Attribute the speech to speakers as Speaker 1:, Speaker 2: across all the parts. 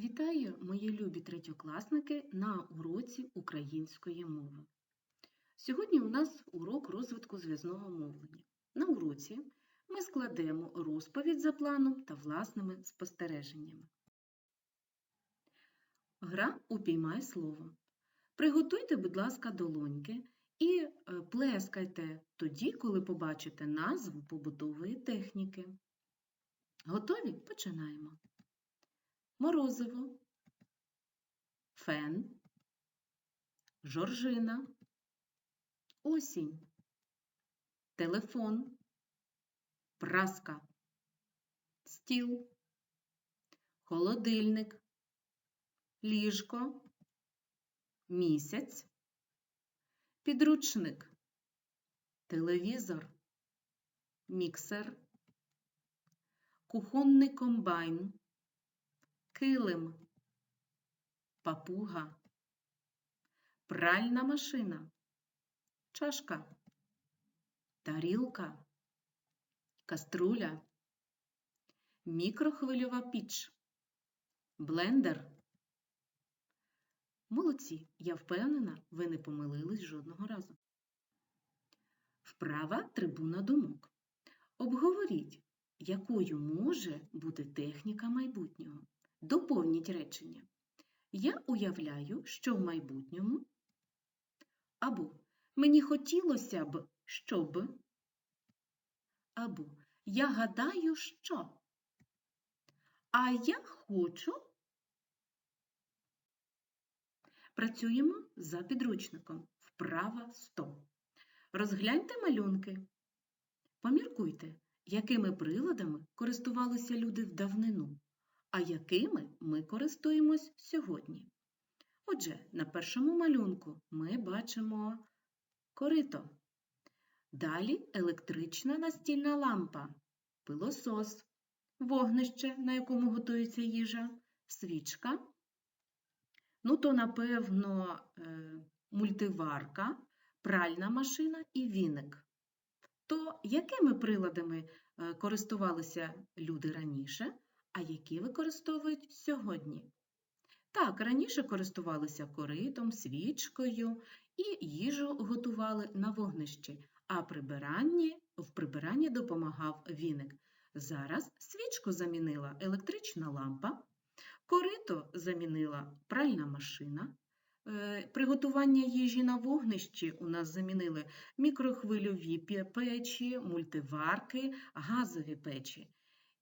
Speaker 1: Вітаю, мої любі третьокласники, на уроці української мови. Сьогодні у нас урок розвитку зв'язного мовлення. На уроці ми складемо розповідь за планом та власними спостереженнями. Гра «Упіймай слово». Приготуйте, будь ласка, долоньки і е, плескайте тоді, коли побачите назву побутової техніки. Готові? Починаємо. Морозиво, фен, жоржина, осінь, телефон, праска, стіл, холодильник, ліжко, місяць, підручник, телевізор, міксер, кухонний комбайн килим, папуга, пральна машина, чашка, тарілка, каструля, мікрохвильова піч, блендер. Молодці, я впевнена, ви не помилились жодного разу. Вправа трибуна думок. Обговоріть, якою може бути техніка майбутнього. Доповніть речення. Я уявляю, що в майбутньому або мені хотілося б, щоб, або я гадаю, що. А я хочу. Працюємо за підручником. Вправа 100. Розгляньте малюнки. Поміркуйте, якими приладами користувалися люди в давнину а якими ми користуємось сьогодні. Отже, на першому малюнку ми бачимо корито. Далі електрична настільна лампа, пилосос, вогнище, на якому готується їжа, свічка. Ну, то, напевно, е, мультиварка, пральна машина і віник. То якими приладами е, користувалися люди раніше? А які використовують сьогодні. Так, раніше користувалися коритом, свічкою і їжу готували на вогнищі, а прибиранні, в прибиранні допомагав віник. Зараз свічку замінила електрична лампа, корито замінила пральна машина. Е, приготування їжі на вогнищі у нас замінили мікрохвильові печі, мультиварки, газові печі.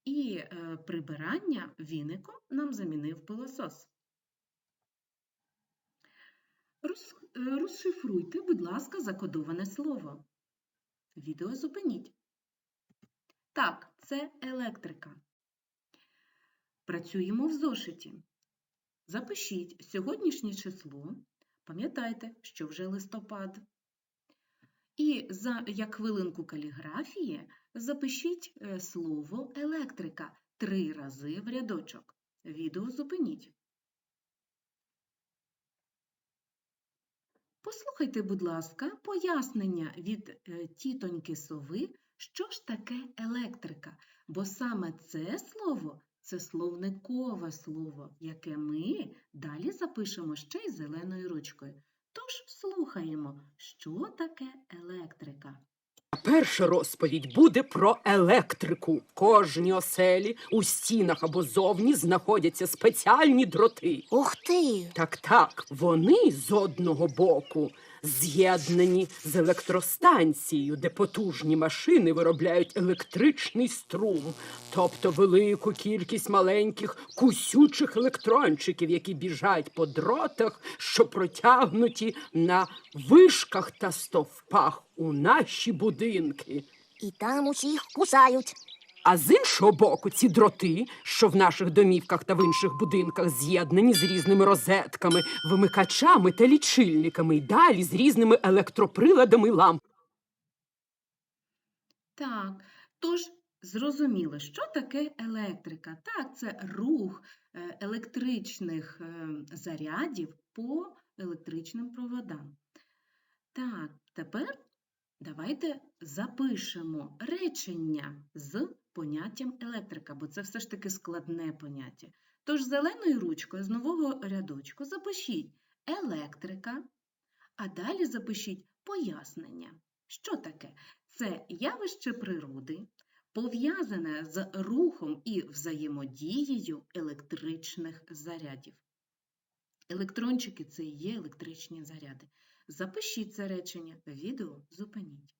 Speaker 1: І е, прибирання віником нам замінив пилосос. Е, розшифруйте, будь ласка, закодоване слово. Відео зупиніть. Так, це електрика. Працюємо в зошиті. Запишіть сьогоднішнє число. Пам'ятайте, що вже листопад. І за як хвилинку каліграфії запишіть е, слово електрика три рази в рядочок. Відео зупиніть. Послухайте, будь ласка, пояснення від е, тітоньки сови, що ж таке електрика, бо саме це слово це словникове слово, яке ми далі запишемо ще й зеленою ручкою. Тож слухаємо, що таке електрика.
Speaker 2: Перша розповідь буде про електрику. Кожній оселі у стінах або зовні знаходяться спеціальні дроти.
Speaker 3: Ух ти!
Speaker 2: Так, так, вони з одного боку з'єднані з електростанцією, де потужні машини виробляють електричний струм, тобто велику кількість маленьких кусючих електрончиків, які біжать по дротах, що протягнуті на вишках та стовпах у наші будинки.
Speaker 3: І там усіх кусають.
Speaker 2: А з іншого боку, ці дроти, що в наших домівках та в інших будинках з'єднані з різними розетками, вимикачами та лічильниками, і далі з різними електроприладами ламп.
Speaker 1: Так, тож зрозуміло, що таке електрика. Так, це рух е, електричних е, зарядів по електричним проводам. Так, тепер давайте запишемо речення з поняттям електрика, бо це все ж таки складне поняття. Тож зеленою ручкою з нового рядочку запишіть електрика, а далі запишіть пояснення. Що таке? Це явище природи, пов'язане з рухом і взаємодією електричних зарядів. Електрончики це і є електричні заряди. Запишіть це речення, відео зупиніть.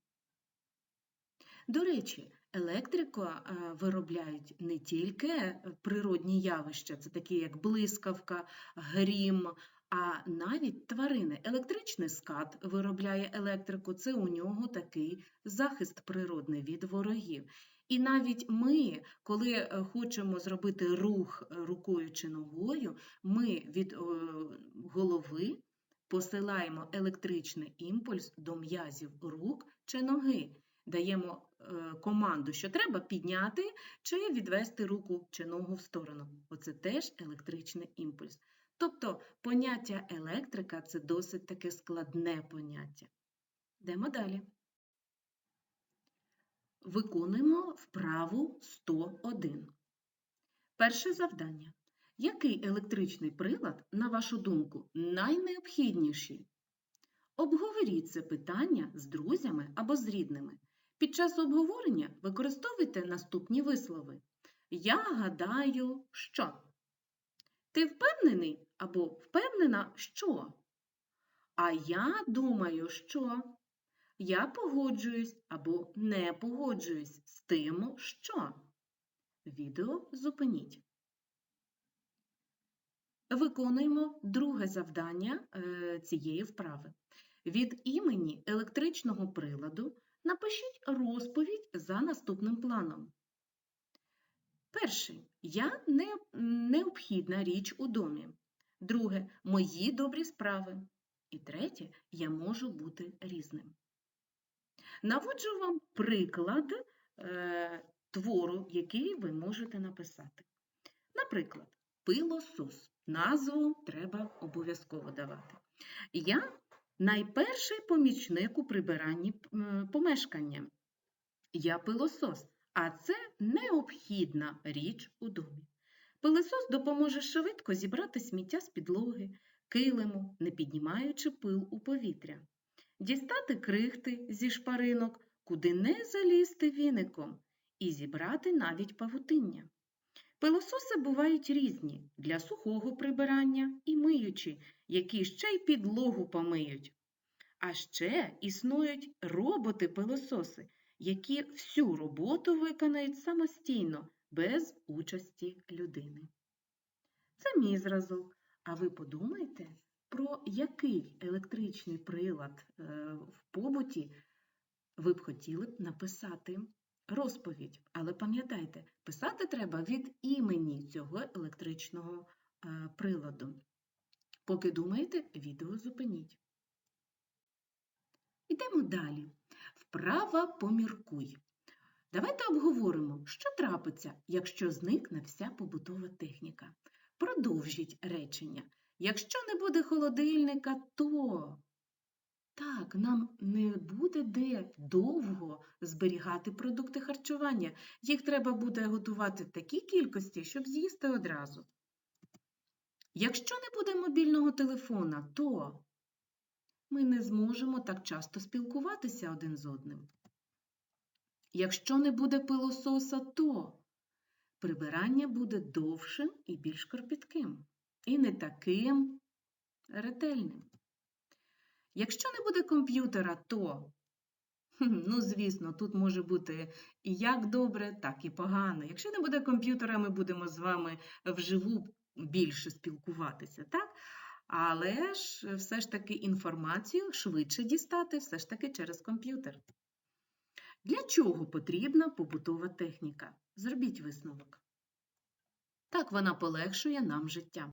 Speaker 1: До речі, електрику е, виробляють не тільки природні явища, це такі як блискавка, грім, а навіть тварини. Електричний скат виробляє електрику, це у нього такий захист природний від ворогів. І навіть ми, коли е, хочемо зробити рух е, рукою чи ногою, ми від е, голови посилаємо електричний імпульс до м'язів рук чи ноги. Даємо е, команду, що треба підняти чи відвести руку чи ногу в сторону. Оце теж електричний імпульс. Тобто поняття електрика це досить таке складне поняття. Йдемо далі. Виконуємо вправу 101. Перше завдання. Який електричний прилад, на вашу думку, найнеобхідніший? Обговоріть це питання з друзями або з рідними. Під час обговорення використовуйте наступні вислови. Я гадаю, що. Ти впевнений або впевнена, що? А я думаю, що. Я погоджуюсь або не погоджуюсь з тим, що. Відео зупиніть. Виконуємо друге завдання е, цієї вправи. Від імені електричного приладу напишіть розповідь за наступним планом. Перший. Я не, необхідна річ у домі. Друге. Мої добрі справи. І третє. Я можу бути різним. Наводжу вам приклад е, твору, який ви можете написати. Наприклад, пилосос. Назву треба обов'язково давати. Я найперший помічник у прибиранні помешкання. Я пилосос, а це необхідна річ у домі. Пилосос допоможе швидко зібрати сміття з підлоги, килиму, не піднімаючи пил у повітря, дістати крихти зі шпаринок, куди не залізти віником, і зібрати навіть павутиння. Пилососи бувають різні для сухого прибирання і миючі, які ще й підлогу помиють. А ще існують роботи-пилососи, які всю роботу виконають самостійно, без участі людини. Це мій зразок. А ви подумайте, про який електричний прилад е, в побуті ви б хотіли б написати розповідь. Але пам'ятайте, писати треба від імені цього електричного е, приладу. Поки думаєте, відео зупиніть. Йдемо далі. Вправа поміркуй. Давайте обговоримо, що трапиться, якщо зникне вся побутова техніка. Продовжіть речення. Якщо не буде холодильника, то так, нам не буде де довго зберігати продукти харчування. Їх треба буде готувати в такій кількості, щоб з'їсти одразу. Якщо не буде мобільного телефона, то ми не зможемо так часто спілкуватися один з одним. Якщо не буде пилососа, то прибирання буде довшим і більш кропітким, і не таким ретельним. Якщо не буде комп'ютера, то, ну, звісно, тут може бути і як добре, так і погано. Якщо не буде комп'ютера, ми будемо з вами вживу більше спілкуватися, так? Але ж все ж таки інформацію швидше дістати все ж таки через комп'ютер. Для чого потрібна побутова техніка? Зробіть висновок. Так вона полегшує нам життя.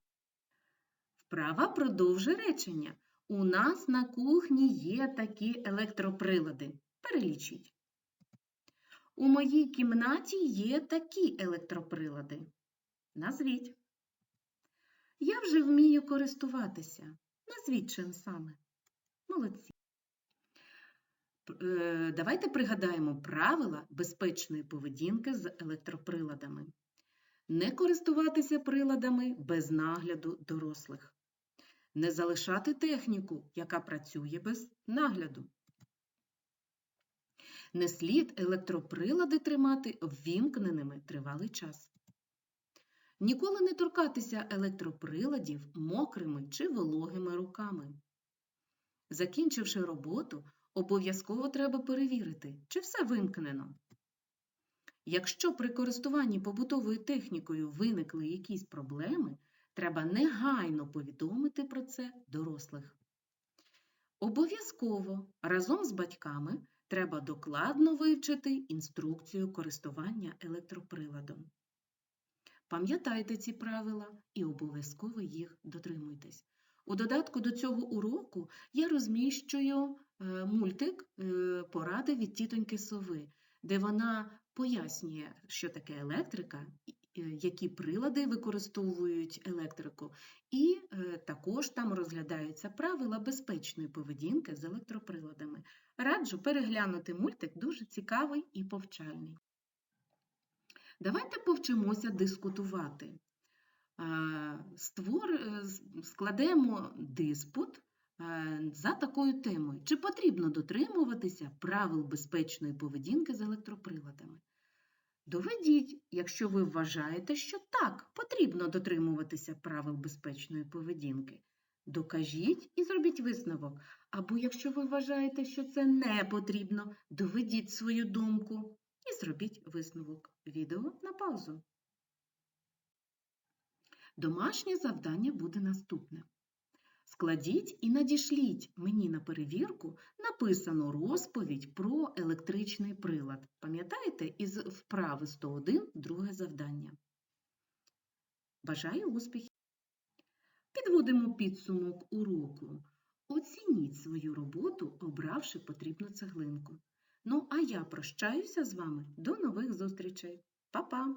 Speaker 1: Вправа продовжує речення. У нас на кухні є такі електроприлади. Перелічіть. У моїй кімнаті є такі електроприлади. Назвіть. Я вже вмію користуватися. Назвіть чим саме. Молодці. Е, Давайте пригадаємо правила безпечної поведінки з електроприладами. Не користуватися приладами без нагляду дорослих. Не залишати техніку, яка працює без нагляду. Не слід електроприлади тримати ввімкненими тривалий час. Ніколи не торкатися електроприладів мокрими чи вологими руками. Закінчивши роботу, обов'язково треба перевірити, чи все вимкнено. Якщо при користуванні побутовою технікою виникли якісь проблеми, треба негайно повідомити про це дорослих. Обов'язково разом з батьками треба докладно вивчити інструкцію користування електроприладом. Пам'ятайте ці правила і обов'язково їх дотримуйтесь. У додатку до цього уроку я розміщую е, мультик е, поради від тітоньки сови, де вона пояснює, що таке електрика, е, які прилади використовують електрику, і також там розглядаються правила безпечної поведінки з електроприладами. Раджу переглянути мультик, дуже цікавий і повчальний. Давайте повчимося дискутувати. Е, Створ... е, Складемо диспут е, за такою темою. Чи потрібно дотримуватися правил безпечної поведінки з електроприладами? Доведіть, якщо ви вважаєте, що так, потрібно дотримуватися правил безпечної поведінки. Докажіть і зробіть висновок. Або якщо ви вважаєте, що це не потрібно, доведіть свою думку зробіть висновок. Відео на паузу. Домашнє завдання буде наступне. Складіть і надішліть мені на перевірку написану розповідь про електричний прилад. Пам'ятаєте, із вправи 101 друге завдання. Бажаю успіхів! Підводимо підсумок уроку. Оцініть свою роботу, обравши потрібну цеглинку. Ну, а я прощаюся з вами. До нових зустрічей. Па-па!